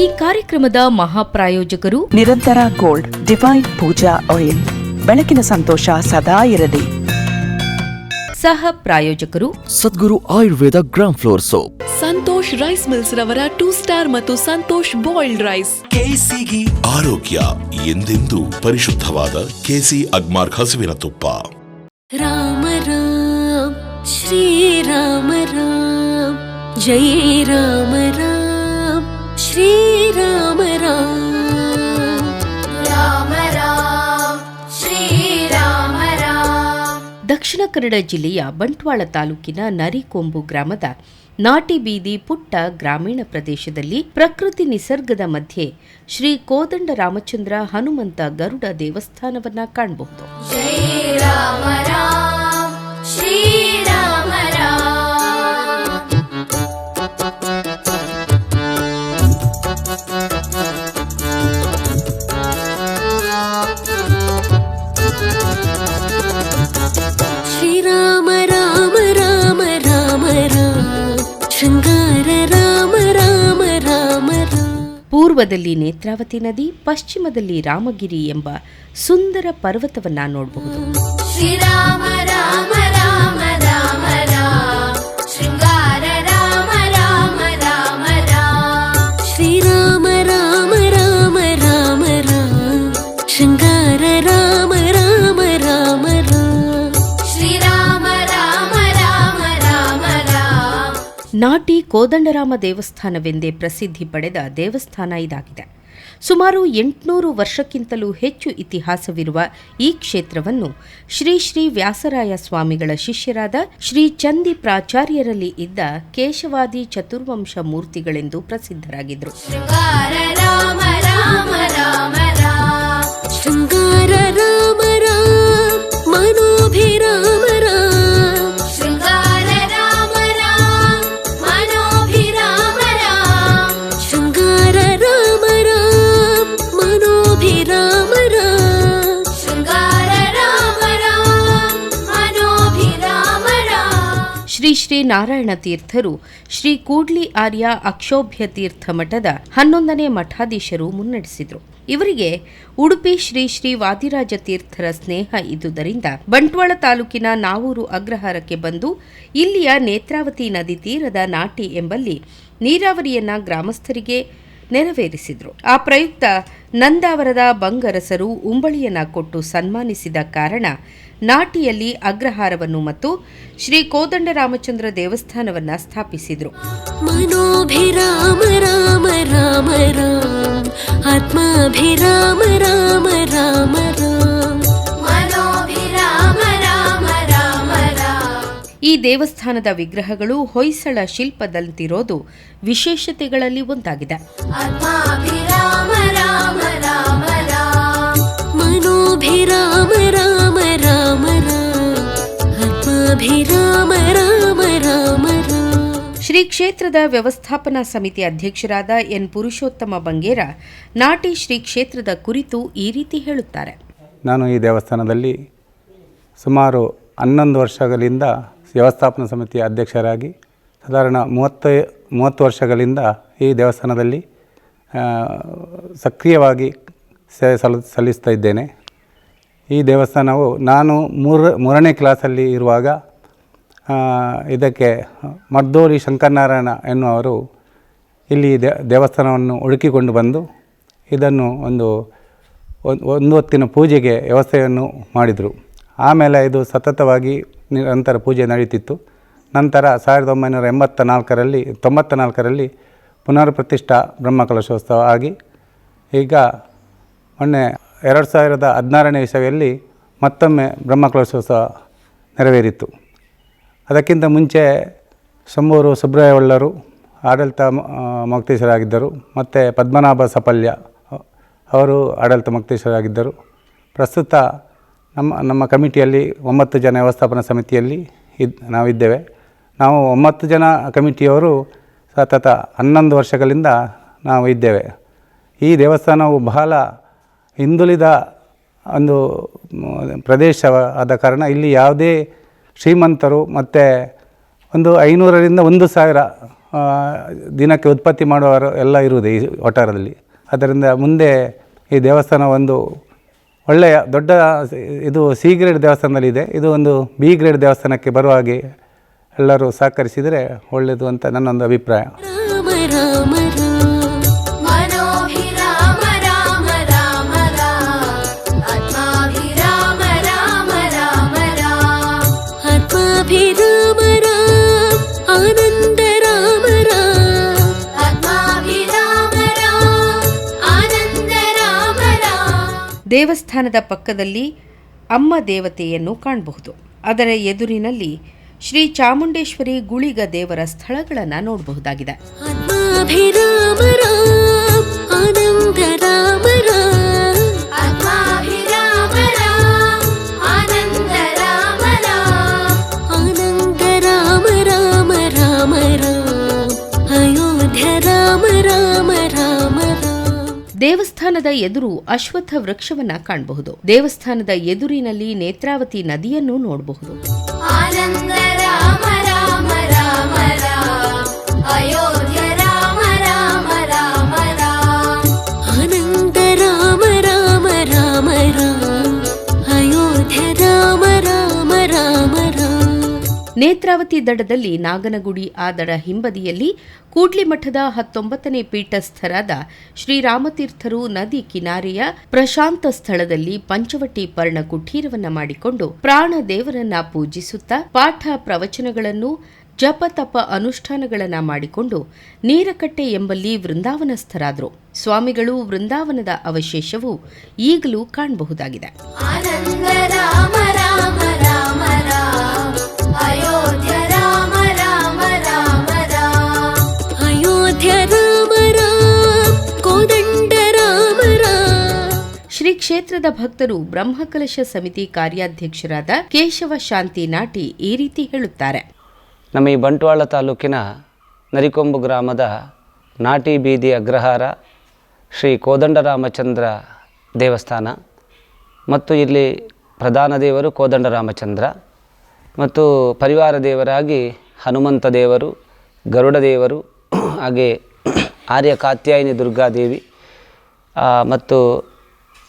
ಈ ಕಾರ್ಯಕ್ರಮದ ಮಹಾಪ್ರಾಯೋಜಕರು ನಿರಂತರ ಗೋಲ್ಡ್ ಡಿವೈನ್ ಪೂಜಾ ಆಯಿಲ್ ಬೆಳಕಿನ ಸಂತೋಷ ಸದಾ ಇರಲಿ. ಸಹ ಪ್ರಾಯೋಜಕರು Sadguru Ayurveda gram flour soap. Santosh rice mills ರವರ ಟೂ ಸ್ಟಾರ್ ಮತ್ತು ಸಂತೋಷ್ ಬಾಯ್ಲ್ಡ್ ರೈಸ್ ಕೆಸಿಗಿ ಆರೋಗ್ಯ ಎಂದೆಂದೂ ಪರಿಶುದ್ಧವಾದ ಕೆಸಿ ಅಗ್ಮಾರ್ ಹಸುವಿನ ತುಪ್ಪ ರಾಮ ರಾಮ ಶ್ರೀ ರಾಮ ರಾಮ ಜಯ ರಾಮ ರಾಮ್. ಶ್ರೀರಾಮ ರಾಮ್ ರಾಮ ರಾಮ್ ಶ್ರೀರಾಮ ರಾಮ್ ದಕ್ಷಿಣ ಕನ್ನಡ ಜಿಲ್ಲೆಯ ಬಂಟ್ವಾಳ ತಾಲೂಕಿನ ನರಿಕೊಂಬು ಗ್ರಾಮದ ನಾಟಿ ಬೀದಿ ಪುಟ್ಟ ಗ್ರಾಮೀಣ ಪ್ರದೇಶದಲ್ಲಿ ಪ್ರಕೃತಿ ನಿಸರ್ಗದ ಮಧ್ಯೆ ಶ್ರೀ ಕೋದಂಡ ರಾಮಚಂದ್ರ ಹನುಮಂತ ಗರುಡ ದೇವಸ್ಥಾನವನ್ನ ಕಾಣಬಹುದು. ಜಯ ರಾಮ ರಾಮ್ ಪೂರ್ವದಲ್ಲಿ ನೇತ್ರಾವತಿ ನದಿ ಪಶ್ಚಿಮದಲ್ಲಿ ರಾಮಗಿರಿ ಎಂಬ ಸುಂದರ ಪರ್ವತವನ್ನ ನೋಡಬಹುದು. ಶ್ರೀರಾಮ ರಾಮ ನಾಟಿ ಕೋದಂಡರಾಮ ದೇವಸ್ಥಾನವೆಂದೇ ಪ್ರಸಿದ್ಧಿ ಪಡೆದ ದೇವಸ್ಥಾನ ಇದಾಗಿದೆ. ಸುಮಾರು ಎಂಟುನೂರು ವರ್ಷಕ್ಕಿಂತಲೂ ಹೆಚ್ಚು ಇತಿಹಾಸವಿರುವ ಈ ಕ್ಷೇತ್ರವನ್ನು ಶ್ರೀ ಶ್ರೀ ವ್ಯಾಸರಾಯ ಸ್ವಾಮಿಗಳ ಶಿಷ್ಯರಾದ ಶ್ರೀ ಚಂದಿ ಪ್ರಾಚಾರ್ಯರಲ್ಲಿ ಇದ್ದ ಕೇಶವಾದಿ ಚತುರ್ವಂಶ ಮೂರ್ತಿಗಳೆಂದು ಪ್ರಸಿದ್ಧರಾಗಿದ್ದರು. ಶೃಂಗಾರ ಶ್ರೀ ನಾರಾಯಣ ತೀರ್ಥರು ಶ್ರೀ ಕೂಡ್ಲಿ ಆರ್ಯ ಅಕ್ಷೋಭ್ಯ ತೀರ್ಥ ಮಠದ ಹನ್ನೊಂದನೇ ಮಠಾಧೀಶರು ಮುನ್ನಡೆಸಿದರು. ಇವರಿಗೆ ಉಡುಪಿ ಶ್ರೀ ಶ್ರೀ ವಾದಿರಾಜ ತೀರ್ಥರ ಸ್ನೇಹ ಇದ್ದುದರಿಂದ ಬಂಟ್ವಾಳ ತಾಲೂಕಿನ ನಾವೂರು ಅಗ್ರಹಾರಕ್ಕೆ ಬಂದು ಇಲ್ಲಿಯ ನೇತ್ರಾವತಿ ನದಿ ತೀರದ ನಾಟಿ ಎಂಬಲ್ಲಿ ನೀರಾವರಿಯನ್ನ ಗ್ರಾಮಸ್ಥರಿಗೆ ನೆರವೇರಿಸಿದರು. ಆ ಪ್ರಯುಕ್ತ ನಂದಾವರದ ಬಂಗರಸರು ಉಂಬಳಿಯನ್ನ ಕೊಟ್ಟು ಸನ್ಮಾನಿಸಿದ ಕಾರಣ ನಾಟಿಯಲ್ಲಿ ಅಗ್ರಹಾರವನ್ನು ಮತ್ತು ಶ್ರೀ ಕೋದಂಡರಾಮಚಂದ್ರ ದೇವಸ್ಥಾನವನ್ನ ಸ್ಥಾಪಿಸಿದರು. ಮನೋಭಿರಾಮ, ರಾಮ ರಾಮ ರಾಮ, ಆತ್ಮಾಭಿರಾಮ. ದೇವಸ್ಥಾನದ ವಿಗ್ರಹಗಳು ಹೊಯ್ಸಳ ಶಿಲ್ಪದಂತಿರೋದು ವಿಶೇಷತೆಗಳಲ್ಲಿ ಒಂದಾಗಿದೆ. ಶ್ರೀ ಕ್ಷೇತ್ರದ ವ್ಯವಸ್ಥಾಪನಾ ಸಮಿತಿ ಅಧ್ಯಕ್ಷರಾದ ಎನ್ ಪುರುಷೋತ್ತಮ ಬಂಗೇರ ನಾಟಿ ಶ್ರೀ ಕ್ಷೇತ್ರದ ಕುರಿತು ಈ ರೀತಿ ಹೇಳುತ್ತಾರೆ. ನಾನು ಈ ದೇವಸ್ಥಾನದಲ್ಲಿ ಸುಮಾರು ಹನ್ನೊಂದು ವರ್ಷಗಳಿಂದ ವ್ಯವಸ್ಥಾಪನಾ ಸಮಿತಿಯ ಅಧ್ಯಕ್ಷರಾಗಿ ಸಾಧಾರಣ ಮೂವತ್ತ, ಮೂವತ್ತು ವರ್ಷಗಳಿಂದ ಈ ದೇವಸ್ಥಾನದಲ್ಲಿ ಸಕ್ರಿಯವಾಗಿ ಸೇವೆ ಸಲ್, ಸಲ್ಲಿಸ್ತಾ ಇದ್ದೇನೆ. ಈ ದೇವಸ್ಥಾನವು ನಾನು ಮೂರ, ಮೂರನೇ ಕ್ಲಾಸಲ್ಲಿ ಇರುವಾಗ ಇದಕ್ಕೆ ಮರ್ದೋಳಿ ಶಂಕರನಾರಾಯಣ ಎನ್ನುವರು ಇಲ್ಲಿ ದೇವಸ್ಥಾನವನ್ನು ಹುಡುಕಿಕೊಂಡು ಬಂದು ಇದನ್ನು ಒಂದ್- ಒಂದು ಹೊತ್ತಿನ ಪೂಜೆಗೆ ವ್ಯವಸ್ಥೆಯನ್ನು ಮಾಡಿದರು. ಆಮೇಲೆ ಇದು ಸತತವಾಗಿ ನಿರಂತರ ಪೂಜೆ ನಡೆಯುತ್ತಿತ್ತು ನಂತರ ಸಾವಿರದ ಒಂಬೈನೂರ ಎಂಬತ್ತ ನಾಲ್ಕರಲ್ಲಿ ತೊಂಬತ್ತ ನಾಲ್ಕರಲ್ಲಿ ಪುನರ್ ಪ್ರತಿಷ್ಠಾ ಬ್ರಹ್ಮಕಲಶೋತ್ಸವ ಆಗಿ, ಈಗ ಮೊನ್ನೆ ಎರಡು ಸಾವಿರದ ಹದಿನಾರನೇ ಇಸವಿಯಲ್ಲಿ ಮತ್ತೊಮ್ಮೆ ಬ್ರಹ್ಮಕಲಶೋತ್ಸವ ನೆರವೇರಿತ್ತು. ಅದಕ್ಕಿಂತ ಮುಂಚೆ ಶಂಭೂರು ಸುಬ್ರಹ್ಮಳ್ಳರು ಆಡಳಿತ ಮುಕ್ತೇಶ್ವರಾಗಿದ್ದರು, ಮತ್ತು ಪದ್ಮನಾಭ ಸಪಲ್ಯ ಅವರು ಆಡಳಿತ ಮೊಕ್ತೇಶ್ವರಾಗಿದ್ದರು. ಪ್ರಸ್ತುತ ನಮ್ಮ ನಮ್ಮ ಕಮಿಟಿಯಲ್ಲಿ ಒಂಬತ್ತು ಜನ ವ್ಯವಸ್ಥಾಪನಾ ಸಮಿತಿಯಲ್ಲಿ ಇದ್, ನಾವಿದ್ದೇವೆ. ನಾವು ಒಂಬತ್ತು ಜನ ಕಮಿಟಿಯವರು ಸತತ ಹನ್ನೊಂದು ವರ್ಷಗಳಿಂದ ನಾವು ಇದ್ದೇವೆ. ಈ ದೇವಸ್ಥಾನವು ಬಹಳ ಹಿಂದುಳಿದ ಒಂದು ಪ್ರದೇಶ ಆದ ಕಾರಣ ಇಲ್ಲಿ ಯಾವುದೇ ಶ್ರೀಮಂತರು ಮತ್ತು ಒಂದು ಐನೂರರಿಂದ ಒಂದು ಸಾವಿರ ದಿನಕ್ಕೆ ಉತ್ಪತ್ತಿ ಮಾಡುವವರು ಎಲ್ಲ ಇರುವುದು ಈ ವಠಾರದಲ್ಲಿ ಅದರಿಂದ ಮುಂದೆ ಈ ದೇವಸ್ಥಾನ ಒಂದು ಒಳ್ಳೆಯ ದೊಡ್ಡ ಇದು ಸಿ ಗ್ರೇಡ್ ದೇವಸ್ಥಾನದಲ್ಲಿದೆ. ಇದು ಒಂದು ಬಿ ಗ್ರೇಡ್ ದೇವಸ್ಥಾನಕ್ಕೆ ಬರುವ ಹಾಗೆ ಎಲ್ಲರೂ ಸಹಕರಿಸಿದರೆ ಒಳ್ಳೆಯದು ಅಂತ ನನ್ನೊಂದು ಅಭಿಪ್ರಾಯ. ದೇವಸ್ಥಾನದ ಪಕ್ಕದಲ್ಲಿ ಅಮ್ಮ ದೇವತೆಯನ್ನು ಕಾಣಬಹುದು. ಅದರ ಎದುರಿನಲ್ಲಿ ಶ್ರೀ ಚಾಮುಂಡೇಶ್ವರಿ ಗುಳಿಗ ದೇವರ ಸ್ಥಳಗಳನ್ನು ನೋಡಬಹುದಾಗಿದೆ. ದೇವಸ್ಥಾನದ ಎದುರು ಅಶ್ವತ್ಥ ವೃಕ್ಷವನ್ನ ಕಾಣಬಹುದು. ದೇವಸ್ಥಾನದ ಎದುರಿನಲ್ಲಿ ನೇತ್ರಾವತಿ ನದಿಯನ್ನು ನೋಡಬಹುದು. ನೇತ್ರಾವತಿ ದಡದಲ್ಲಿ ನಾಗನಗುಡಿ ಆದರ ಹಿಂಬದಿಯಲ್ಲಿ ಕೂಡ್ಲಿ ಮಠದ ಹತ್ತೊಂಬತ್ತನೇ ಪೀಠಸ್ಥರಾದ ಶ್ರೀರಾಮತೀರ್ಥರು ನದಿ ಕಿನಾರೆಯ ಪ್ರಶಾಂತ ಸ್ಥಳದಲ್ಲಿ ಪಂಚವಟಿ ಪರ್ಣ ಕುಟೀರವನ್ನ ಮಾಡಿಕೊಂಡು ಪ್ರಾಣ ದೇವರನ್ನ ಪೂಜಿಸುತ್ತಾ ಪಾಠ ಪ್ರವಚನಗಳನ್ನು, ಜಪ ತಪ ಅನುಷ್ಠಾನಗಳನ್ನ ಮಾಡಿಕೊಂಡು ನೀರಕಟ್ಟೆ ಎಂಬಲ್ಲಿ ವೃಂದಾವನಸ್ಥರಾದರು. ಸ್ವಾಮಿಗಳು ವೃಂದಾವನದ ಅವಶೇಷವು ಈಗಲೂ ಕಾಣಬಹುದಾಗಿದೆ. ಕ್ಷೇತ್ರದ ಭಕ್ತರು ಬ್ರಹ್ಮಕಲಶ ಸಮಿತಿ ಕಾರ್ಯಾಧ್ಯಕ್ಷರಾದ ಕೇಶವ ಶಾಂತಿ ನಾಟಿ ಈ ರೀತಿ ಹೇಳುತ್ತಾರೆ. ನಮ್ಮ ಈ ಬಂಟ್ವಾಳ ತಾಲೂಕಿನ ನರಿಕೊಂಬು ಗ್ರಾಮದ ನಾಟಿ ಬೀದಿ ಅಗ್ರಹಾರ ಶ್ರೀ ಕೋದಂಡರಾಮಚಂದ್ರ ದೇವಸ್ಥಾನ ಮತ್ತು ಇಲ್ಲಿ ಪ್ರಧಾನ ದೇವರು ಕೋದಂಡರಾಮಚಂದ್ರ ಮತ್ತು ಪರಿವಾರ ದೇವರಾಗಿ ಹನುಮಂತ ದೇವರು, ಗರುಡ ದೇವರು, ಹಾಗೆ ಆರ್ಯ ಕಾತ್ಯಾಯಿನಿ ದುರ್ಗಾದೇವಿ ಮತ್ತು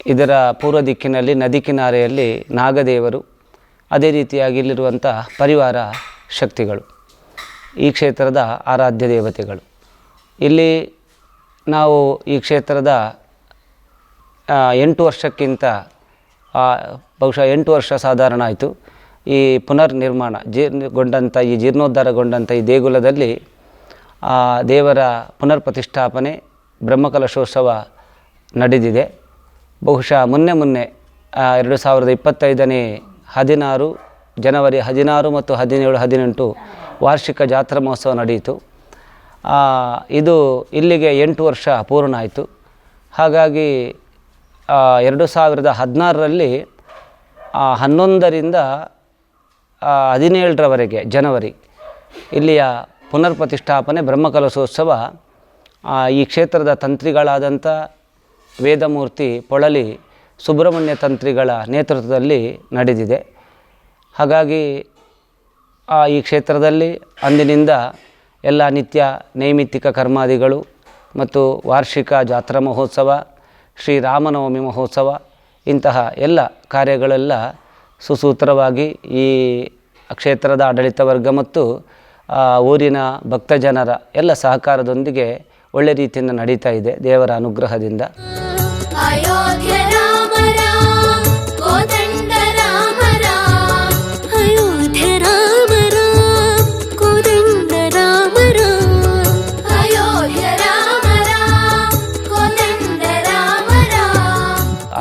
ಇದರ ಪೂರ್ವ ದಿಕ್ಕಿನಲ್ಲಿ, ನದಿ ಕಿನಾರೆಯಲ್ಲಿ ನಾಗದೇವರು, ಅದೇ ರೀತಿಯಾಗಿ ಇಲ್ಲಿರುವಂಥ ಪರಿವಾರ ಶಕ್ತಿಗಳು, ಈ ಕ್ಷೇತ್ರದ ಆರಾಧ್ಯ ದೇವತೆಗಳು. ಇಲ್ಲಿ ನಾವು ಈ ಕ್ಷೇತ್ರದ ಎಂಟು ವರ್ಷಕ್ಕಿಂತ ಬಹುಶಃ ಎಂಟು ವರ್ಷ ಸಾಧಾರಣ ಆಯಿತು. ಈ ಪುನರ್ ನಿರ್ಮಾಣ ಜೀರ್ಣಗೊಂಡಂಥ ಈ ಜೀರ್ಣೋದ್ಧಾರಗೊಂಡಂಥ ಈ ದೇಗುಲದಲ್ಲಿ ದೇವರ ಪುನರ್ ಪ್ರತಿಷ್ಠಾಪನೆ ಬ್ರಹ್ಮಕಲಶೋತ್ಸವ ನಡೆದಿದೆ. ಬಹುಶಃ ಮೊನ್ನೆ ಮೊನ್ನೆ ಎರಡು ಸಾವಿರದ ಇಪ್ಪತ್ತೈದನೇ ಹದಿನಾರು, ಜನವರಿ ಹದಿನಾರು ಮತ್ತು ಹದಿನೇಳು, ಹದಿನೆಂಟು ವಾರ್ಷಿಕ ಜಾತ್ರಾ ಮಹೋತ್ಸವ ನಡೆಯಿತು. ಇದು ಇಲ್ಲಿಗೆ ಎಂಟು ವರ್ಷ ಪೂರ್ಣ ಆಯಿತು. ಹಾಗಾಗಿ ಎರಡು ಸಾವಿರದ ಹದಿನಾರರಲ್ಲಿ ಹನ್ನೊಂದರಿಂದ ಹದಿನೇಳರವರೆಗೆ ಜನವರಿ ಇಲ್ಲಿಯ ಪುನರ್ ಪ್ರತಿಷ್ಠಾಪನೆ ಬ್ರಹ್ಮಕಲಶೋತ್ಸವ ಈ ಕ್ಷೇತ್ರದ ತಂತ್ರಿಗಳಾದಂಥ ವೇದಮೂರ್ತಿ ಪೊಳಲಿ ಸುಬ್ರಹ್ಮಣ್ಯ ತಂತ್ರಿಗಳ ನೇತೃತ್ವದಲ್ಲಿ ನಡೆದಿದೆ. ಹಾಗಾಗಿ ಆ, ಈ ಕ್ಷೇತ್ರದಲ್ಲಿ ಅಂದಿನಿಂದ ಎಲ್ಲ ನಿತ್ಯ ನೈಮಿತ್ತಿಕ ಕರ್ಮಾದಿಗಳು ಮತ್ತು ವಾರ್ಷಿಕ ಜಾತ್ರಾ ಮಹೋತ್ಸವ ಶ್ರೀರಾಮನವಮಿ ಮಹೋತ್ಸವ ಇಂತಹ ಎಲ್ಲ ಕಾರ್ಯಗಳೆಲ್ಲ ಸುಸೂತ್ರವಾಗಿ ಈ ಕ್ಷೇತ್ರದ ಆಡಳಿತ ವರ್ಗ ಮತ್ತು ಊರಿನ ಭಕ್ತಜನರ ಎಲ್ಲ ಸಹಕಾರದೊಂದಿಗೆ ಒಳ್ಳೆ ರೀತಿಯಿಂದ ನಡೀತಾ ಇದೆ ದೇವರ ಅನುಗ್ರಹದಿಂದ.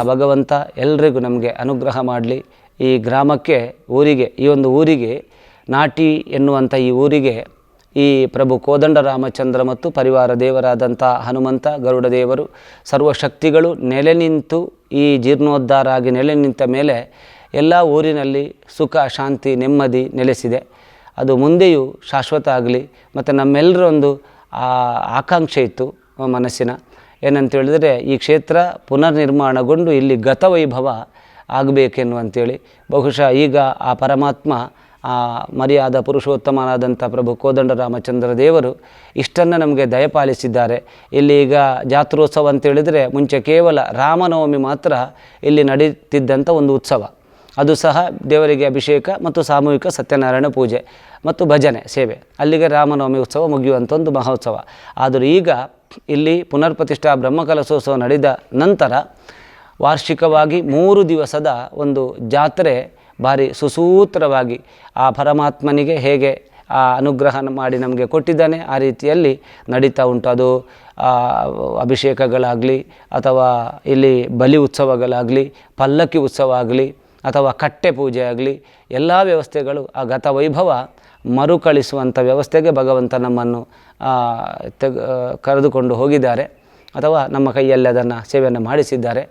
ಆ ಭಗವಂತ ಎಲ್ರಿಗೂ ನಮಗೆ ಅನುಗ್ರಹ ಮಾಡಲಿ. ಈ ಗ್ರಾಮಕ್ಕೆ ಊರಿಗೆ, ಈ ಒಂದು ಊರಿಗೆ, ನಾಟಿ ಎನ್ನುವಂಥ ಈ ಊರಿಗೆ ಈ ಪ್ರಭು ಕೋದಂಡ ರಾಮಚಂದ್ರ ಮತ್ತು ಪರಿವಾರ ದೇವರಾದಂಥ ಹನುಮಂತ, ಗರುಡ ದೇವರು ಸರ್ವಶಕ್ತಿಗಳು ನೆಲೆ ನಿಂತು ಈ ಜೀರ್ಣೋದ್ಧಾರ ಆಗಿ ನೆಲೆ ನಿಂತ ಮೇಲೆ ಎಲ್ಲ ಊರಿನಲ್ಲಿ ಸುಖ, ಶಾಂತಿ, ನೆಮ್ಮದಿ ನೆಲೆಸಿದೆ. ಅದು ಮುಂದೆಯೂ ಶಾಶ್ವತ ಆಗಲಿ. ಮತ್ತು ನಮ್ಮೆಲ್ಲರೊಂದು ಆಕಾಂಕ್ಷೆ ಇತ್ತು ಮನಸ್ಸಿನ. ಏನಂತ ಹೇಳಿದರೆ ಈ ಕ್ಷೇತ್ರ ಪುನರ್ನಿರ್ಮಾಣಗೊಂಡು ಇಲ್ಲಿ ಗತವೈಭವ ಆಗಬೇಕೆನ್ನುವಂಥೇಳಿ. ಬಹುಶಃ ಈಗ ಆ ಪರಮಾತ್ಮ, ಆ ಮರ್ಯಾದ ಪುರುಷೋತ್ತಮನಾದಂಥ ಪ್ರಭು ಕೋದಂಡ ರಾಮಚಂದ್ರ ದೇವರು ಇಷ್ಟನ್ನು ನಮಗೆ ದಯಪಾಲಿಸಿದ್ದಾರೆ. ಇಲ್ಲಿ ಈಗ ಜಾತ್ರೋತ್ಸವ ಅಂತೇಳಿದರೆ ಮುಂಚೆ ಕೇವಲ ರಾಮನವಮಿ ಮಾತ್ರ ಇಲ್ಲಿ ನಡೀತಿದ್ದಂಥ ಒಂದು ಉತ್ಸವ. ಅದು ಸಹ ದೇವರಿಗೆ ಅಭಿಷೇಕ ಮತ್ತು ಸಾಮೂಹಿಕ ಸತ್ಯನಾರಾಯಣ ಪೂಜೆ ಮತ್ತು ಭಜನೆ ಸೇವೆ. ಅಲ್ಲಿಗೆ ರಾಮನವಮಿ ಉತ್ಸವ ಮುಗಿಯುವಂಥ ಒಂದು ಮಹೋತ್ಸವ. ಆದರೂ ಈಗ ಇಲ್ಲಿ ಪುನರ್ ಪ್ರತಿಷ್ಠಾ ಬ್ರಹ್ಮಕಲಶೋತ್ಸವ ನಡೆದ ನಂತರ ವಾರ್ಷಿಕವಾಗಿ ಮೂರು ದಿವಸದ ಒಂದು ಜಾತ್ರೆ ಭಾರಿ ಸುಸೂತ್ರವಾಗಿ ಆ ಪರಮಾತ್ಮನಿಗೆ ಹೇಗೆ ಆ ಅನುಗ್ರಹ ಮಾಡಿ ನಮಗೆ ಕೊಟ್ಟಿದ್ದಾನೆ, ಆ ರೀತಿಯಲ್ಲಿ ನಡೀತಾ ಉಂಟು. ಅದು ಅಭಿಷೇಕಗಳಾಗಲಿ ಅಥವಾ ಇಲ್ಲಿ ಬಲಿ ಉತ್ಸವಗಳಾಗಲಿ, ಪಲ್ಲಕ್ಕಿ ಉತ್ಸವ ಆಗಲಿ ಅಥವಾ ಕಟ್ಟೆ ಪೂಜೆ ಆಗಲಿ, ಎಲ್ಲ ವ್ಯವಸ್ಥೆಗಳು ಆ ಗತ ವೈಭವ ಮರುಕಳಿಸುವಂಥ ವ್ಯವಸ್ಥೆಗೆ ಭಗವಂತ ನಮ್ಮನ್ನು ತೆಗ್ ಕರೆದುಕೊಂಡು ಹೋಗಿದ್ದಾರೆ ಅಥವಾ ನಮ್ಮ ಕೈಯಲ್ಲಿ ಅದನ್ನು ಸೇವೆಯನ್ನು ಮಾಡಿಸಿದ್ದಾರೆ.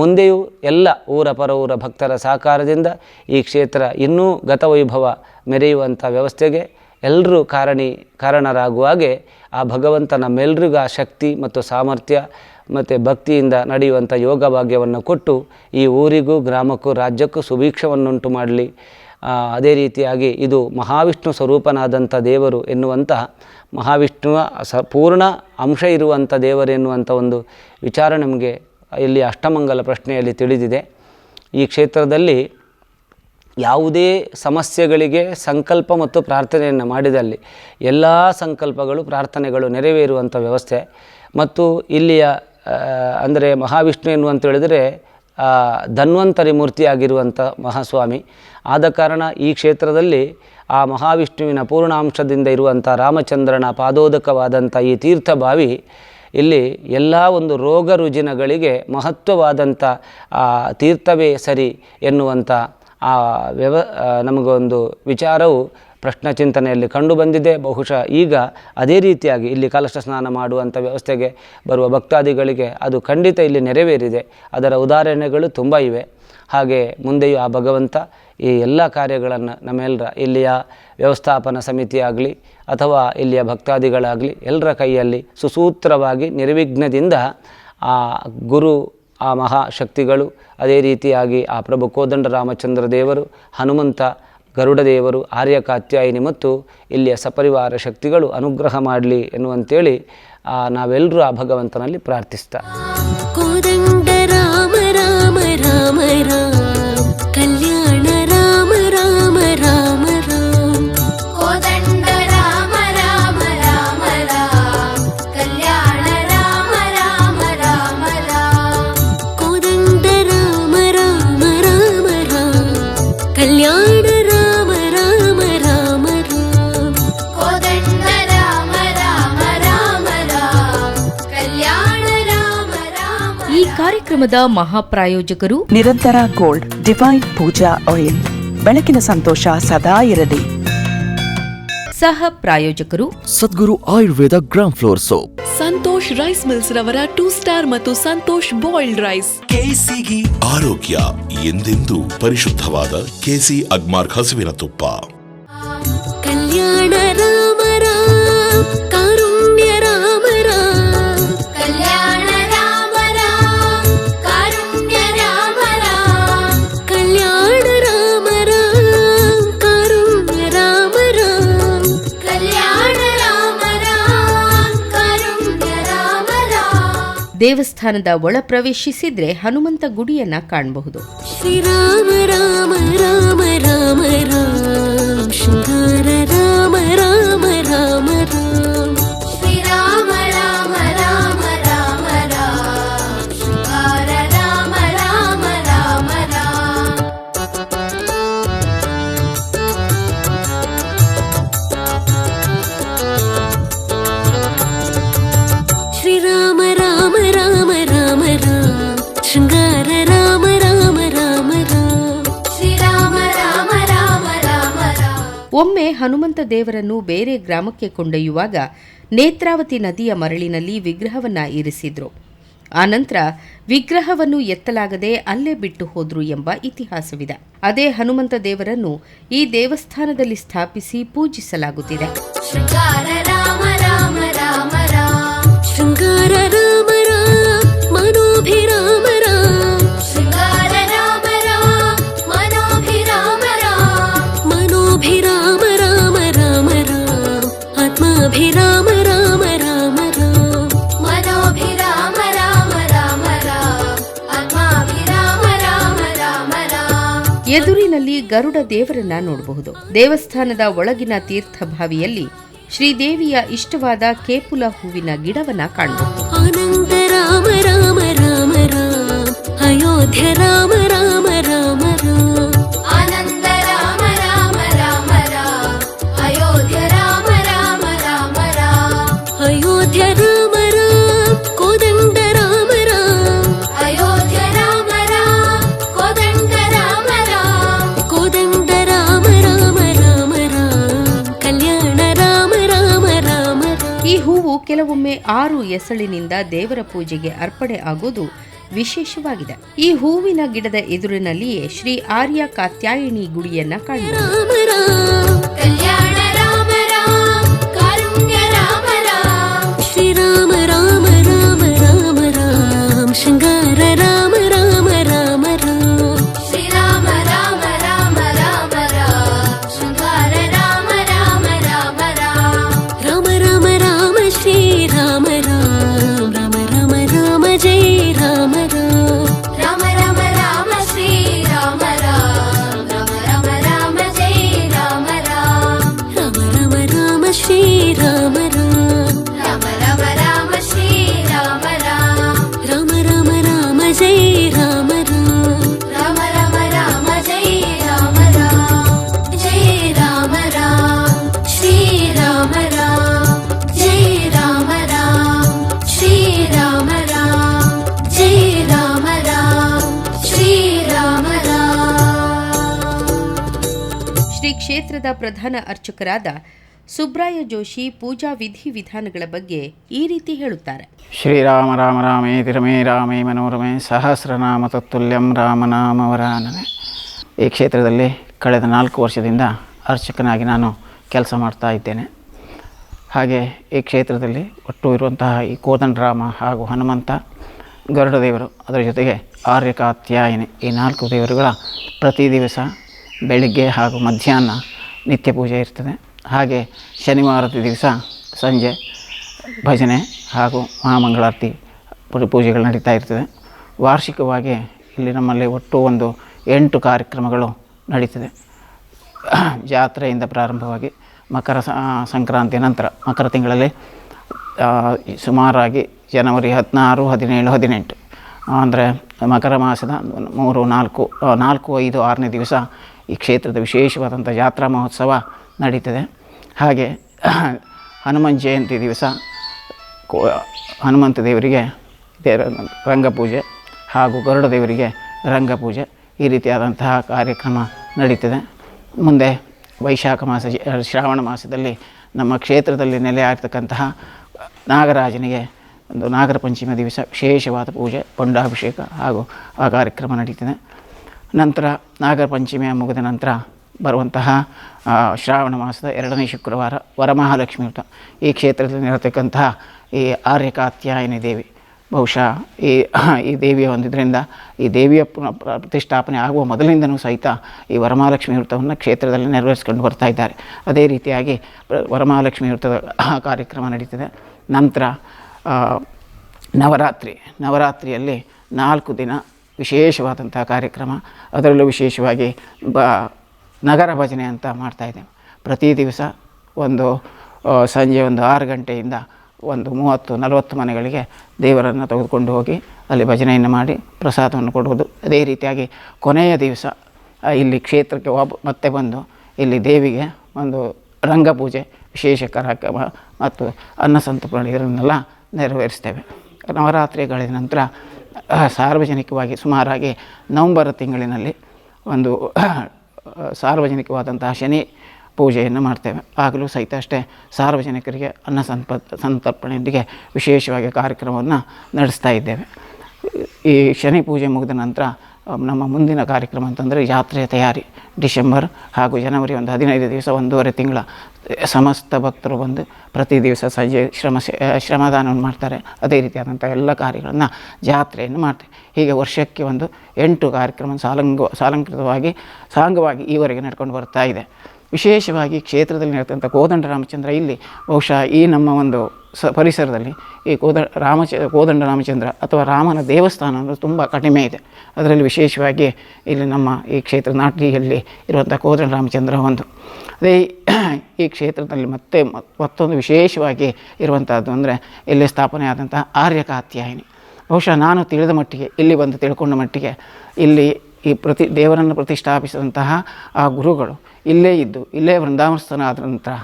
ಮುಂದೆಯೂ ಎಲ್ಲ ಊರ ಪರ ಊರ ಭಕ್ತರ ಸಹಕಾರದಿಂದ ಈ ಕ್ಷೇತ್ರ ಇನ್ನೂ ಗತವೈಭವ ಮೆರೆಯುವಂಥ ವ್ಯವಸ್ಥೆಗೆ ಎಲ್ಲರೂ ಕಾರಣಿ, ಕಾರಣರಾಗುವ ಹಾಗೆ ಆ ಭಗವಂತ ನಮ್ಮೆಲ್ಲರಿಗೂ ಆ ಶಕ್ತಿ ಮತ್ತು ಸಾಮರ್ಥ್ಯ ಮತ್ತು ಭಕ್ತಿಯಿಂದ ನಡೆಯುವಂಥ ಯೋಗ ಭಾಗ್ಯವನ್ನು ಕೊಟ್ಟು ಈ ಊರಿಗೂ, ಗ್ರಾಮಕ್ಕೂ, ರಾಜ್ಯಕ್ಕೂ ಸುಭೀಕ್ಷವನ್ನುಂಟು ಮಾಡಲಿ. ಅದೇ ರೀತಿಯಾಗಿ ಇದು ಮಹಾವಿಷ್ಣು ಸ್ವರೂಪನಾದಂಥ ದೇವರು ಎನ್ನುವಂಥ ಮಹಾವಿಷ್ಣುವ ಸ, ಪೂರ್ಣ ಅಂಶ ಇರುವಂಥ ದೇವರು ಎನ್ನುವಂಥ ಒಂದು ವಿಚಾರ ನಮಗೆ ಇಲ್ಲಿ ಅಷ್ಟಮಂಗಲ ಪ್ರಶ್ನೆಯಲ್ಲಿ ತಿಳಿದಿದೆ. ಈ ಕ್ಷೇತ್ರದಲ್ಲಿ ಯಾವುದೇ ಸಮಸ್ಯೆಗಳಿಗೆ ಸಂಕಲ್ಪ ಮತ್ತು ಪ್ರಾರ್ಥನೆಯನ್ನು ಮಾಡಿದಲ್ಲಿ ಎಲ್ಲ ಸಂಕಲ್ಪಗಳು, ಪ್ರಾರ್ಥನೆಗಳು ನೆರವೇರುವಂಥ ವ್ಯವಸ್ಥೆ. ಮತ್ತು ಇಲ್ಲಿಯ ಅಂದರೆ ಮಹಾವಿಷ್ಣು ಎನ್ನುವಂಥೇಳಿದರೆ ಧನ್ವಂತರಿ ಮೂರ್ತಿಯಾಗಿರುವಂಥ ಮಹಾಸ್ವಾಮಿ. ಆದ ಕಾರಣ ಈ ಕ್ಷೇತ್ರದಲ್ಲಿ ಆ ಮಹಾವಿಷ್ಣುವಿನ ಪೂರ್ಣಾಂಶದಿಂದ ಇರುವಂಥ ರಾಮಚಂದ್ರನ ಪಾದೋದಕವಾದಂಥ ಈ ತೀರ್ಥಭಾವಿ ಇಲ್ಲಿ ಎಲ್ಲ ಒಂದು ರೋಗ ರುಜಿನಗಳಿಗೆ ಮಹತ್ವವಾದಂಥ ತೀರ್ಥವೇ ಸರಿ ಎನ್ನುವಂಥ ಆ ವ್ಯವ ನಮಗೊಂದು ವಿಚಾರವು ಪ್ರಶ್ನ ಚಿಂತನೆಯಲ್ಲಿ ಕಂಡುಬಂದಿದೆ ಬಹುಶಃ ಈಗ ಅದೇ ರೀತಿಯಾಗಿ ಇಲ್ಲಿ ಕಲಶ ಸ್ನಾನ ಮಾಡುವಂಥ ವ್ಯವಸ್ಥೆಗೆ ಬರುವ ಭಕ್ತಾದಿಗಳಿಗೆ ಅದು ಖಂಡಿತ ಇಲ್ಲಿ ನೆರವೇರಿದೆ. ಅದರ ಉದಾಹರಣೆಗಳು ತುಂಬ ಇವೆ. ಹಾಗೆ ಮುಂದೆಯೂ ಆ ಭಗವಂತ ಈ ಎಲ್ಲ ಕಾರ್ಯಗಳನ್ನು ನಮ್ಮೆಲ್ಲರ ಇಲ್ಲಿಯ ವ್ಯವಸ್ಥಾಪನಾ ಸಮಿತಿಯಾಗಲಿ ಅಥವಾ ಇಲ್ಲಿಯ ಭಕ್ತಾದಿಗಳಾಗಲಿ ಎಲ್ಲರ ಕೈಯಲ್ಲಿ ಸುಸೂತ್ರವಾಗಿ ನಿರ್ವಿಘ್ನದಿಂದ ಆ ಗುರು, ಆ ಮಹಾಶಕ್ತಿಗಳು, ಅದೇ ರೀತಿಯಾಗಿ ಆ ಪ್ರಭು ಕೋದಂಡ ರಾಮಚಂದ್ರ ದೇವರು, ಹನುಮಂತ ಗರುಡ ದೇವರು ಆರ್ಯ ಕಾತ್ಯಾಯಿನಿ ಮತ್ತು ಇಲ್ಲಿಯ ಸಪರಿವಾರ ಶಕ್ತಿಗಳು ಅನುಗ್ರಹ ಮಾಡಲಿ ಎನ್ನುವಂತೇಳಿ ನಾವೆಲ್ಲರೂ ಆ ಭಗವಂತನಲ್ಲಿ ಪ್ರಾರ್ಥಿಸ್ತಾ. ಕಾರ್ಯಕ್ರಮದ ಮಹಾಪ್ರಾಯೋಜಕರು ನಿರಂತರ ಗೋಲ್ಡ್ ಡಿವೈನ್ ಪೂಜಾ ಆಯಿಲ್ ಬೆಳಕಿನ ಸಂತೋಷ ಸದಾ ಇರಲಿ. ಸಹ ಪ್ರಾಯೋಜಕರು Sadguru Ayurveda gram flour soap. Santosh rice mills ರವರ ಟೂ ಸ್ಟಾರ್ ಮತ್ತು ಸಂತೋಷ್ ಬಾಯ್ಲ್ಡ್ ರೈಸ್. ಕೆಸಿಗಿ ಆರೋಗ್ಯ ಎಂದೆಂದೂ ಪರಿಶುದ್ಧವಾದ ಕೆಸಿ ಅಗ್ಮಾರ್ಕ್ ಹಸುವಿನ ತುಪ್ಪ. ಕಲ್ಯಾಣ ದೇವಸ್ಥಾನದ ಒಳ ಪ್ರವೇಶಿಸಿದ್ರೆ ಹನುಮಂತ ಗುಡಿಯನ್ನ ಕಾಣಬಹುದು. ಶ್ರೀರಾಮ ರಾಮ ಹನುಮಂತ ದೇವರನ್ನು ಬೇರೆ ಗ್ರಾಮಕ್ಕೆ ಕೊಂಡೊಯ್ಯುವಾಗ ನೇತ್ರಾವತಿ ನದಿಯ ಮರಳಿನಲ್ಲಿ ವಿಗ್ರಹವನ್ನ ಇರಿಸಿದ್ರು. ಆನಂತರ ವಿಗ್ರಹವನ್ನು ಎತ್ತಲಾಗದೆ ಅಲ್ಲೇ ಬಿಟ್ಟು ಹೋದ್ರು ಎಂಬ ಇತಿಹಾಸವಿದೆ. ಅದೇ ಹನುಮಂತ ದೇವರನ್ನು ಈ ದೇವಸ್ಥಾನದಲ್ಲಿ ಸ್ಥಾಪಿಸಿ ಪೂಜಿಸಲಾಗುತ್ತಿದೆ. ಗರುಡ ದೇವರನ್ನ ನೋಡಬಹುದು. ದೇವಸ್ಥಾನದ ಒಳಗಿನ ತೀರ್ಥಭಾವಿಯಲ್ಲಿ ಶ್ರೀದೇವಿಯ ಇಷ್ಟವಾದ ಕೇಪುಲ ಹೂವಿನ ಗಿಡವನ್ನ ಕಾಣಬಹುದು ಆನಂದ ರಾಮ ರಾಮ ರಾಮ ರಾಮ, ಅಯೋಧ್ಯ ರಾಮ ರಾಮ ಕೆಲವೊಮ್ಮೆ ಆರು ಎಸಳಿನಿಂದ ದೇವರ ಪೂಜೆಗೆ ಅರ್ಪಣೆ ಆಗುವುದು ವಿಶೇಷವಾಗಿದೆ. ಈ ಹೂವಿನ ಗಿಡದ ಎದುರಿನಲ್ಲಿಯೇ ಶ್ರೀ ಆರ್ಯ ಕಾತ್ಯಾಯಿನಿ ಗುಡಿಯನ್ನ ಕಾಣಬಹುದು ರಾಮ ಕ್ಷೇತ್ರದ ಪ್ರಧಾನ ಅರ್ಚಕರಾದ ಸುಬ್ರಾಯ ಜೋಶಿ ಪೂಜಾ ವಿಧಿ ವಿಧಾನಗಳ ಬಗ್ಗೆ ಈ ರೀತಿ ಹೇಳುತ್ತಾರೆ. ಶ್ರೀರಾಮ ರಾಮ ರಾಮೇ ತಿರುಮೇ ರಾಮೇ ಮನೋರಮೆ ಸಹಸ್ರನಾಮ ತತ್ತುಲ್ಯಂ ರಾಮನಾಮವರಾನನೆ ಈ ಕ್ಷೇತ್ರದಲ್ಲಿ ಕಳೆದ ನಾಲ್ಕು ವರ್ಷದಿಂದ ಅರ್ಚಕನಾಗಿ ನಾನು ಕೆಲಸ ಮಾಡ್ತಾ ಇದ್ದೇನೆ. ಹಾಗೆ ಈ ಕ್ಷೇತ್ರದಲ್ಲಿ ಒಟ್ಟು ಇರುವಂತಹ ಈ ಕೋದಂಡರಾಮ ಹಾಗೂ ಹನುಮಂತ ಗರುಡ ದೇವರು ಅದರ ಜೊತೆಗೆ ಆರ್ಯಕಾತ್ಯಾಯನಿ ಈ ನಾಲ್ಕು ದೇವರುಗಳ ಪ್ರತಿ ದಿವಸ ಬೆಳಿಗ್ಗೆ ಹಾಗೂ ಮಧ್ಯಾಹ್ನ ನಿತ್ಯ ಪೂಜೆ ಇರ್ತದೆ. ಹಾಗೆ ಶನಿವಾರದ ದಿವಸ ಸಂಜೆ ಭಜನೆ ಹಾಗೂ ಮಹಾಮಂಗಳಾರತಿ ಪೂಜೆ- ಪೂಜೆಗಳು ನಡೀತಾ ಇರ್ತದೆ. ವಾರ್ಷಿಕವಾಗಿ ಇಲ್ಲಿ ನಮ್ಮಲ್ಲಿ ಒಟ್ಟು ಒಂದು ಎಂಟು ಕಾರ್ಯಕ್ರಮಗಳು ನಡೀತದೆ. ಜಾತ್ರೆಯಿಂದ ಪ್ರಾರಂಭವಾಗಿ ಮಕರ ಸಂಕ್ರಾಂತಿ ನಂತರ ಮಕರ ತಿಂಗಳಲ್ಲಿ ಸುಮಾರಾಗಿ ಜನವರಿ ಹದಿನಾರು, ಹದಿನೇಳು, ಹದಿನೆಂಟು. ಅಂದರೆ ಮಕರ ಮಾಸದ ಮೂರು, ನಾಲ್ಕು ನಾಲ್ಕು, ಐದು, ಆರನೇ ದಿವಸ ಈ ಕ್ಷೇತ್ರದ ವಿಶೇಷವಾದಂಥ ಜಾತ್ರಾ ಮಹೋತ್ಸವ ನಡೀತದೆ. ಹಾಗೆ ಹನುಮನ್ ಜಯಂತಿ ದಿವಸ ಹನುಮಂತ ದೇವರಿಗೆ ದೇವರ ರಂಗಪೂಜೆ ಹಾಗೂ ಗರುಡ ದೇವರಿಗೆ ರಂಗಪೂಜೆ ಈ ರೀತಿಯಾದಂತಹ ಕಾರ್ಯಕ್ರಮ ನಡೀತದೆ. ಮುಂದೆ ವೈಶಾಖ ಮಾಸ ಶ್ರಾವಣ ಮಾಸದಲ್ಲಿ ನಮ್ಮ ಕ್ಷೇತ್ರದಲ್ಲಿ ನೆಲೆಯಾಗಿರ್ತಕ್ಕಂತಹ ನಾಗರಾಜನಿಗೆ ಒಂದು ನಾಗರ ಪಂಚಮಿ ದಿವಸ ವಿಶೇಷವಾದ ಪೂಜೆ, ಪಂಡಾಭಿಷೇಕ ಹಾಗೂ ಆ ಕಾರ್ಯಕ್ರಮ ನಡೀತದೆ. ನಂತರ ನಾಗರ ಪಂಚಮಿಯ ಮುಗಿದ ನಂತರ ಬರುವಂತಹ ಶ್ರಾವಣ ಮಾಸದ ಎರಡನೇ ಶುಕ್ರವಾರ ವರಮಹಾಲಕ್ಷ್ಮಿ ವ್ರತ. ಈ ಕ್ಷೇತ್ರದಲ್ಲಿ ಇರತಕ್ಕಂತಹ ಈ ಆರ್ಯಕಾತ್ಯಾಯನಿ ದೇವಿ, ಬಹುಶಃ ಈ ಈ ದೇವಿಯ ಹೊಂದಿದ್ದರಿಂದ ಈ ದೇವಿಯ ಪುನಃ ಪ್ರ- ಪ್ರತಿಷ್ಠಾಪನೆ ಆಗುವ ಮೊದಲಿಂದನೂ ಸಹಿತ ಈ ವರಮಹಾಲಕ್ಷ್ಮಿ ವೃತ್ತವನ್ನು ಕ್ಷೇತ್ರದಲ್ಲಿ ನೆರವೇರಿಸ್ಕೊಂಡು ಬರ್ತಾ ಇದ್ದಾರೆ. ಅದೇ ರೀತಿಯಾಗಿ ವರಮಹಾಲಕ್ಷ್ಮಿ ವೃತ್ತದ ಕಾರ್ಯಕ್ರಮ ನಡೀತದೆ. ನಂತರ ನವರಾತ್ರಿ, ನವರಾತ್ರಿಯಲ್ಲಿ ನಾಲ್ಕು ದಿನ ವಿಶೇಷವಾದಂಥ ಕಾರ್ಯಕ್ರಮ. ಅದರಲ್ಲೂ ವಿಶೇಷವಾಗಿ ಬ ನಗರ ಭಜನೆ ಅಂತ ಮಾಡ್ತಾಯಿದ್ದೇವೆ ಪ್ರತಿ ದಿವಸ ಒಂದು ಸಂಜೆ ಒಂದು ಆರು ಗಂಟೆಯಿಂದ ಒಂದು ಮೂವತ್ತು, ನಲವತ್ತು ಮನೆಗಳಿಗೆ ದೇವರನ್ನು ತೆಗೆದುಕೊಂಡು ಹೋಗಿ ಅಲ್ಲಿ ಭಜನೆಯನ್ನು ಮಾಡಿ ಪ್ರಸಾದವನ್ನು ಕೊಡುವುದು. ಅದೇ ರೀತಿಯಾಗಿ ಕೊನೆಯ ದಿವಸ ಇಲ್ಲಿ ಕ್ಷೇತ್ರಕ್ಕೆ ವಾಪ, ಮತ್ತೆ ಬಂದು ಇಲ್ಲಿ ದೇವಿಗೆ ಒಂದು ರಂಗಪೂಜೆ, ವಿಶೇಷ ಕಾರ್ಯಕ್ರಮ ಮತ್ತು ಅನ್ನಸಂತರ್ಪಣೆ ಇದನ್ನೆಲ್ಲ ನೆರವೇರಿಸ್ತೇವೆ. ನವರಾತ್ರಿಗಳ ನಂತರ ಸಾರ್ವಜನಿಕವಾಗಿ ಸುಮಾರಾಗಿ ನವಂಬರ್ ತಿಂಗಳಿನಲ್ಲಿ ಒಂದು ಸಾರ್ವಜನಿಕವಾದಂತಹ ಶನಿ ಪೂಜೆಯನ್ನು ಮಾಡ್ತೇವೆ. ಆಗಲೂ ಸಹಿತ ಅಷ್ಟೇ ಸಾರ್ವಜನಿಕರಿಗೆ ಅನ್ನ ಸಂಪ, ಸಂತರ್ಪಣೆಯೊಂದಿಗೆ ವಿಶೇಷವಾಗಿ ಕಾರ್ಯಕ್ರಮವನ್ನು ನಡೆಸ್ತಾ ಇದ್ದೇವೆ. ಈ ಶನಿ ಪೂಜೆ ಮುಗಿದ ನಂತರ ನಮ್ಮ ಮುಂದಿನ ಕಾರ್ಯಕ್ರಮ ಅಂತಂದರೆ ಯಾತ್ರೆಯ ತಯಾರಿ. ಡಿಸೆಂಬರ್ ಹಾಗೂ ಜನವರಿ ಒಂದು ಹದಿನೈದು ದಿವಸ ಒಂದೂವರೆ ತಿಂಗಳ ಸಮಸ್ತ ಭಕ್ತರು ಬಂದು ಪ್ರತಿ ದಿವಸ ಸಂಜೆ ಶ್ರಮ ಶ್ರಮದಾನವನ್ನು ಮಾಡ್ತಾರೆ. ಅದೇ ರೀತಿಯಾದಂಥ ಎಲ್ಲ ಕಾರ್ಯಗಳನ್ನು ಜಾತ್ರೆಯನ್ನು ಮಾಡ್ತೇವೆ. ಹೀಗೆ ವರ್ಷಕ್ಕೆ ಒಂದು ಎಂಟು ಕಾರ್ಯಕ್ರಮ ಸಾಲಂಗ, ಸಾಲಂಕೃತವಾಗಿ, ಸಾಂಗವಾಗಿ ಈವರೆಗೆ ನಡ್ಕೊಂಡು ಬರ್ತಾ ಇದೆ. ವಿಶೇಷವಾಗಿ ಕ್ಷೇತ್ರದಲ್ಲಿ ನಡೆದಂಥ ಕೋದಂಡ ರಾಮಚಂದ್ರ ಇಲ್ಲಿ ಬಹುಶಃ ಈ ನಮ್ಮ ಒಂದು ಸ ಪರಿಸರದಲ್ಲಿ ಈ ಕೋದ ರಾಮಚ ಕೋದಂಡ ರಾಮಚಂದ್ರ ಅಥವಾ ರಾಮನ ದೇವಸ್ಥಾನ ಅನ್ನೋದು ತುಂಬ ಕಡಿಮೆ ಇದೆ. ಅದರಲ್ಲಿ ವಿಶೇಷವಾಗಿ ಇಲ್ಲಿ ನಮ್ಮ ಈ ಕ್ಷೇತ್ರ ನಾಟಿಯಲ್ಲಿ ಇರುವಂಥ ಕೋದಂಡ ರಾಮಚಂದ್ರ ಒಂದು. ಅದೇ ಈ ಕ್ಷೇತ್ರದಲ್ಲಿ ಮತ್ತೆ ಮತ್ತೊಂದು ವಿಶೇಷವಾಗಿ ಇರುವಂಥದ್ದು ಅಂದರೆ ಇಲ್ಲಿ ಸ್ಥಾಪನೆ ಆದಂಥ ಆರ್ಯ ಕಾತ್ಯಾಯಿನಿ ಬಹುಶಃ ನಾನು ತಿಳಿದ ಮಟ್ಟಿಗೆ, ಇಲ್ಲಿ ಬಂದು ತಿಳ್ಕೊಂಡ ಮಟ್ಟಿಗೆ ಇಲ್ಲಿ ಈ ಪ್ರತಿ ದೇವರನ್ನು ಪ್ರತಿಷ್ಠಾಪಿಸಿದಂತಹ ಆ ಗುರುಗಳು ಇಲ್ಲೇ ಇದ್ದು, ಇಲ್ಲೇ ವೃಂದಾವನಸ್ಥನಾದಂತಹ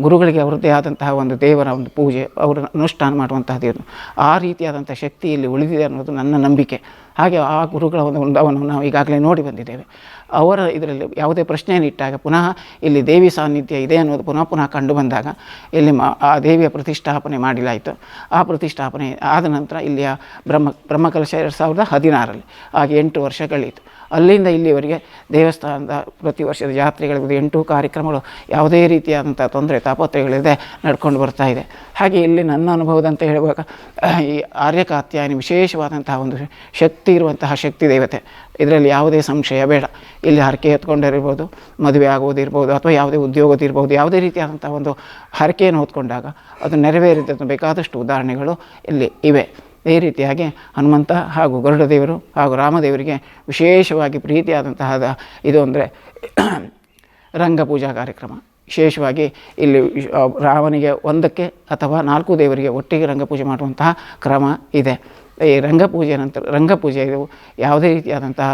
ಗುರುಗಳಿಗೆ ಅವರದ್ದೇ ಆದಂತಹ ಒಂದು ದೇವರ ಒಂದು ಪೂಜೆ, ಅವರ ಅನುಷ್ಠಾನ ಮಾಡುವಂತಹ ದೇವರು. ಆ ರೀತಿಯಾದಂಥ ಶಕ್ತಿ ಇಲ್ಲಿ ಉಳಿದಿದೆ ಅನ್ನೋದು ನನ್ನ ನಂಬಿಕೆ. ಹಾಗೆ ಆ ಗುರುಗಳ ಒಂದು ವೃಂದಾವನವನ್ನು ನಾವು ಈಗಾಗಲೇ ನೋಡಿ ಬಂದಿದ್ದೇವೆ. ಅವರ ಇದರಲ್ಲಿ ಯಾವುದೇ ಪ್ರಶ್ನೆಯನ್ನು ಇಟ್ಟಾಗ ಪುನಃ ಇಲ್ಲಿ ದೇವಿ ಸಾನ್ನಿಧ್ಯ ಇದೆ ಅನ್ನೋದು ಪುನಃ ಪುನಃ ಕಂಡು ಬಂದಾಗ ಇಲ್ಲಿ ಮ ಆ ದೇವಿಯ ಪ್ರತಿಷ್ಠಾಪನೆ ಮಾಡಿಲಾಯಿತು. ಆ ಪ್ರತಿಷ್ಠಾಪನೆ ಆದ ನಂತರ ಇಲ್ಲಿಯ ಬ್ರಹ್ಮ ಬ್ರಹ್ಮಕಲಶ ಎರಡು ಸಾವಿರದ ಹದಿನಾರರಲ್ಲಿ, ಹಾಗೆ ಎಂಟು ವರ್ಷಗಳೀತು ಅಲ್ಲಿಂದ ಇಲ್ಲಿವರೆಗೆ ದೇವಸ್ಥಾನದ ಪ್ರತಿ ವರ್ಷದ ಜಾತ್ರೆಗಳಿರ್ಬೋದು ಎಂಟು ಕಾರ್ಯಕ್ರಮಗಳು ಯಾವುದೇ ರೀತಿಯಾದಂಥ ತೊಂದರೆ ತಾಪತ್ರೆಗಳಿದೆ ನಡ್ಕೊಂಡು ಬರ್ತಾ ಇದೆ. ಹಾಗೆ ಇಲ್ಲಿ ನನ್ನ ಅನುಭವದಂತ ಹೇಳುವಾಗ, ಈ ಆರ್ಯಕಾತ್ಯಾಯನಿ ವಿಶೇಷವಾದಂತಹ ಒಂದು ಶಕ್ತಿ ಇರುವಂತಹ ಶಕ್ತಿ ದೇವತೆ ಇದರಲ್ಲಿ ಯಾವುದೇ ಸಂಶಯ ಬೇಡ. ಇಲ್ಲಿ ಹರಕೆ ಹೊತ್ಕೊಂಡಿರ್ಬೋದು ಮದುವೆ ಆಗೋದಿರ್ಬೋದು ಅಥವಾ ಯಾವುದೇ ಉದ್ಯೋಗದಿರ್ಬೋದು ಯಾವುದೇ ರೀತಿಯಾದಂಥ ಒಂದು ಹರಕೆಯನ್ನು ಹೊತ್ಕೊಂಡಾಗ ಅದು ನೆರವೇರಿದ ಬೇಕಾದಷ್ಟು ಉದಾಹರಣೆಗಳು ಇಲ್ಲಿ ಇವೆ. ಈ ರೀತಿಯಾಗಿ ಹನುಮಂತ ಹಾಗೂ ಗರುಡದೇವರು ಹಾಗೂ ರಾಮದೇವರಿಗೆ ವಿಶೇಷವಾಗಿ ಪ್ರೀತಿಯಾದಂತಹ ಇದು ಅಂದರೆ ರಂಗಪೂಜಾ ಕಾರ್ಯಕ್ರಮ. ವಿಶೇಷವಾಗಿ ಇಲ್ಲಿ ರಾಮನಿಗೆ ಒಂದಕ್ಕೆ ಅಥವಾ ನಾಲ್ಕು ದೇವರಿಗೆ ಒಟ್ಟಿಗೆ ರಂಗಪೂಜೆ ಮಾಡುವಂತಹ ಕ್ರಮ ಇದೆ. ಈ ರಂಗಪೂಜೆ ನಂತರ, ರಂಗಪೂಜೆ ಇದು ಯಾವುದೇ ರೀತಿಯಾದಂತಹ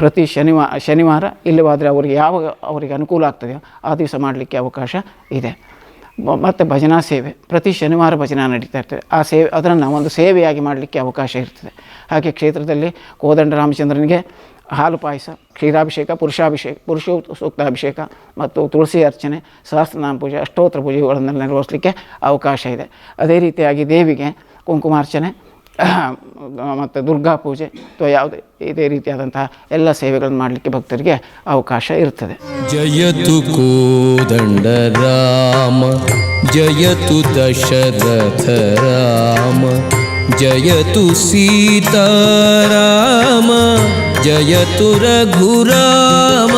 ಪ್ರತಿ ಶನಿವಾರ ಶನಿವಾರ ಇಲ್ಲವಾದರೆ ಅವರಿಗೆ ಯಾವ, ಅವರಿಗೆ ಅನುಕೂಲ ಆಗ್ತದೆಯೋ ಆ ದಿವಸ ಮಾಡಲಿಕ್ಕೆ ಅವಕಾಶ ಇದೆ. ಮತ್ತು ಭಜನಾ ಸೇವೆ, ಪ್ರತಿ ಶನಿವಾರ ಭಜನಾ ನಡೀತಾ ಇರ್ತದೆ. ಆ ಸೇವೆ, ಅದನ್ನು ಒಂದು ಸೇವೆಯಾಗಿ ಮಾಡಲಿಕ್ಕೆ ಅವಕಾಶ ಇರ್ತದೆ. ಹಾಗೆ ಕ್ಷೇತ್ರದಲ್ಲಿ ಕೋದಂಡ ರಾಮಚಂದ್ರನಿಗೆ ಹಾಲು ಪಾಯಸ, ಕ್ಷೀರಾಭಿಷೇಕ, ಪುರುಷಾಭಿಷೇಕ, ಪುರುಷ, ಸೂಕ್ತಾಭಿಷೇಕ ಮತ್ತು ತುಳಸಿ ಅರ್ಚನೆ, ಸಹಸ್ರನಾಮ ಪೂಜೆ ಅಷ್ಟೋತ್ತರ ಪೂಜೆಗಳನ್ನು ನಿರ್ವಹಿಸಲಿಕ್ಕೆ ಅವಕಾಶ ಇದೆ. ಅದೇ ರೀತಿಯಾಗಿ ದೇವಿಗೆ ಕುಂಕುಮಾರ್ಚನೆ ಮತ್ತು ದುರ್ಗಾ ಪೂಜೆ, ಅಥವಾ ಯಾವುದೇ, ಇದೇ ರೀತಿಯಾದಂತಹ ಎಲ್ಲ ಸೇವೆಗಳನ್ನು ಮಾಡಲಿಕ್ಕೆ ಭಕ್ತರಿಗೆ ಅವಕಾಶ ಇರ್ತದೆ. ಜಯತು ಕೋದಂಡ ರಾಮ, ಜಯತು ದಶರಥ ರಾಮ, ಜಯತು ಸೀತಾರಾಮ, ಜಯತು ರಘುರಾಮ.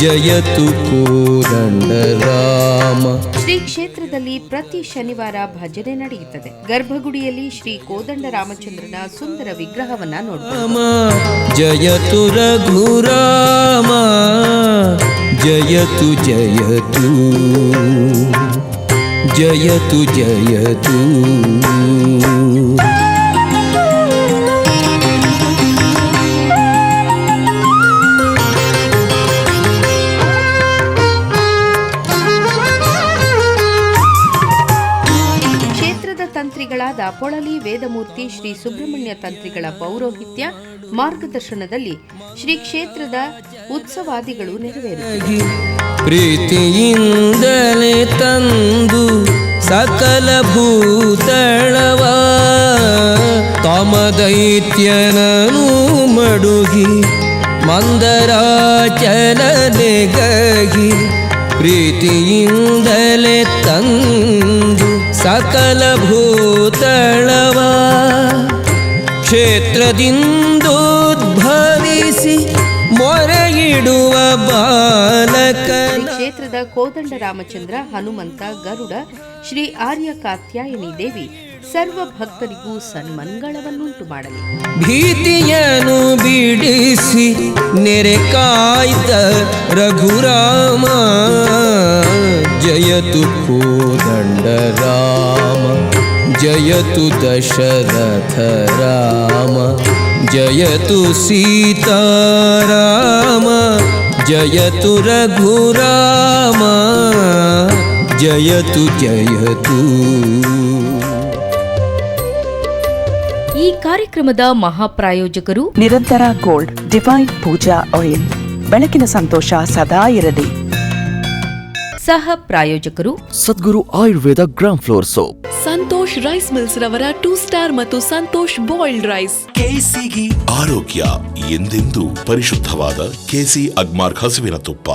ಜಯತು ಕೋದಂಡ ರಾಮ ಶ್ರೀ ಕ್ಷೇತ್ರದಲ್ಲಿ ಪ್ರತಿ ಶನಿವಾರ ಭಜನೆ ನಡೆಯುತ್ತದೆ. ಗರ್ಭಗುಡಿಯಲ್ಲಿ ಶ್ರೀ ಕೋದಂಡ ರಾಮಚಂದ್ರನ ಸುಂದರ ವಿಗ್ರಹವನ್ನ ನೋಡಬಹುದು ಜಯತು ರಘುರಾಮ ಜಯತು ಜಯತು ಜಯತು ಜಯತು. ಪೊಳಲಿ ವೇದಮೂರ್ತಿ ಶ್ರೀ ಸುಬ್ರಹ್ಮಣ್ಯ ತಂತ್ರಿಗಳ ಪೌರೋಹಿತ್ಯ ಮಾರ್ಗದರ್ಶನದಲ್ಲಿ ಶ್ರೀ ಕ್ಷೇತ್ರದ ಉತ್ಸವಾದಿಗಳು ಪ್ರೀತಿ ಪ್ರೀತಿಯಿಂದಲೇ ತಂದು ಸಕಲ ಭೂತಳವ ಕಾಮದೈತ್ಯನನು ಮಡುಗಿ ಮಂದರಾಚಲನೆಗಗಿ ಪ್ರೀತಿಯಿಂದಲೇ ತಂದು ಸಕಲ ಭೂತಳವ ಕ್ಷೇತ್ರದಿಂದೋದ್ಭವಿಸಿ ಮೊರೆಯಿಡುವ ಬಾಲಕ ಕ್ಷೇತ್ರದ ಕೋದಂಡ ರಾಮಚಂದ್ರ ಹನುಮಂತ ಗರುಡ ಶ್ರೀ ಆರ್ಯ ಕಾತ್ಯಾಯನಿ ದೇವಿ ಸರ್ವ ಭಕ್ತರಿಗೂ ಸನ್ಮಂಗಳವನ್ನುಂಟು ಮಾಡಲಿ. ಭೀತಿಯನ್ನು ಬಿಡಿಸಿ ನೆರೆ ಕಾಯ್ದ ರಘುರಾಮ ಜಯತು ಕೋದಂಡ ರಾಮ ಜಯತು ದಶರಥ ರಾಮ ಜಯತು ಸೀತಾರಾಮ ಜಯತು ರಘುರಾಮ ಜಯತು ಜಯತು. ಈ ಕಾರ್ಯಕ್ರಮದ ಮಹಾಪ್ರಾಯೋಜಕರು ನಿರಂತರ ಗೋಲ್ಡ್ ಡಿವೈನ್ ಪೂಜಾ ಆಯಿಲ್. ಬೆಳಕಿನ ಸಂತೋಷ ಸದಾ ಇರಲಿ. ಸಹ ಪ್ರಾಯೋಜಕರು. Sadguru Ayurveda gram flour soap. Santosh rice mills ರವರ ಟೂ ಸ್ಟಾರ್ ಮತ್ತು ಸಂತೋಷ್ ಬಾಯ್ಲ್ಡ್ ರೈಸ್. ಆರೋಗ್ಯ ಎಂದೆಂದು ಪರಿಶುದ್ಧವಾದ ಕೆಸಿ ಅಗ್ಮಾರ್ಕ್ ಹಸುವಿನ ತುಪ್ಪ.